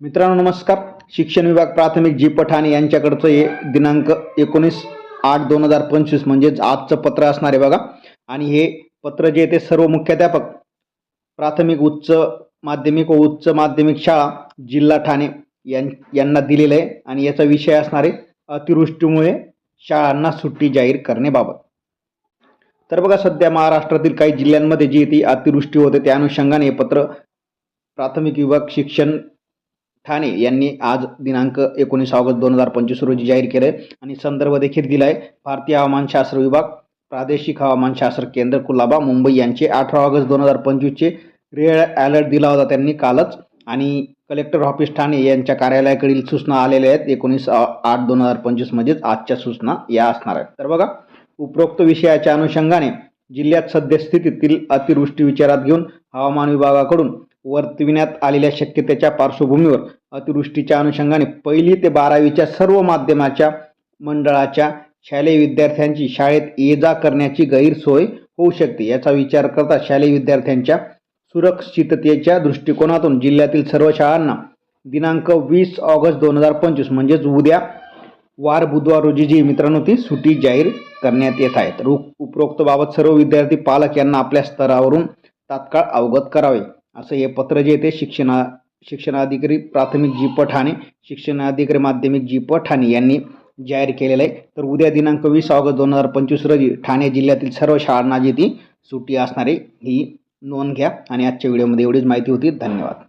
मित्रांनो नमस्कार. शिक्षण विभाग प्राथमिक जी पठाणे यांच्याकडचं हे दिनांक एकोणीस आठ दोन हजार पंचवीस म्हणजेच आजचं पत्र असणार आहे बघा. आणि हे पत्र जे ते सर्व मुख्याध्यापक प्राथमिक उच्च माध्यमिक व उच्च माध्यमिक शाळा जिल्हा ठाणे यां यांना दिलेलं आहे. आणि याचा विषय असणार आहे अतिवृष्टीमुळे शाळांना सुट्टी जाहीर करण्याबाबत. तर बघा सध्या महाराष्ट्रातील काही जिल्ह्यांमध्ये जी ती अतिवृष्टी होते त्या अनुषंगाने हे पत्र प्राथमिक विभाग शिक्षण ठाणे यांनी आज दिनांक एकोणीस ऑगस्ट दोन हजार पंचवीस रोजी जाहीर केलं आहे आणि संदर्भ देखील दिला आहे भारतीय हवामानशास्त्र विभाग प्रादेशिक हवामानशास्त्र केंद्र कुलाबा मुंबई यांचे अठरा ऑगस्ट दोन हजार पंचवीसचे रेड अलर्ट दिला होता त्यांनी कालच. आणि कलेक्टर ऑफिस ठाणे यांच्या कार्यालयाकडील सूचना आलेल्या आहेत. एकोणीस आठ दोन हजार पंचवीस म्हणजेच आजच्या सूचना या असणार आहेत. तर बघा उपरोक्त विषयाच्या अनुषंगाने जिल्ह्यात सद्यस्थितीतील अतिवृष्टी विचारात घेऊन हवामान विभागाकडून वर्तविण्यात आलेल्या शक्यतेच्या पार्श्वभूमीवर अतिवृष्टीच्या अनुषंगाने पहिली ते बारावीच्या सर्व माध्यमाच्या मंडळाच्या शालेय विद्यार्थ्यांची शाळेत ये जा करण्याची गैरसोय होऊ शकते. याचा विचार करता शालेय विद्यार्थ्यांच्या सुरक्षिततेच्या दृष्टिकोनातून जिल्ह्यातील सर्व शाळांना दिनांक वीस ऑगस्ट दोन हजार पंचवीस म्हणजेच उद्या वार बुधवार रोजी जी मित्रांनो ती सुटी जाहीर करण्यात येत आहे तर उपरोक्तबाबत उपरोक्त बाबत सर्व विद्यार्थी पालक यांना आपल्या स्तरावरून तात्काळ अवगत करावे. असं हे पत्र जे येते ते शिक्षणा शिक्षणाधिकारी प्राथमिक जी प ठाणे शिक्षणाधिकारी माध्यमिक जी प ठाणे यांनी जाहीर केलेलं आहे. तर उद्या दिनांक वीस ऑगस्ट दोन हजार पंचवीस रोजी ठाणे जिल्ह्यातील सर्व शाळांना जी ती सुट्टी असणारी ही नोंद घ्या. आणि आजच्या व्हिडिओमध्ये एवढीच माहिती होती. धन्यवाद.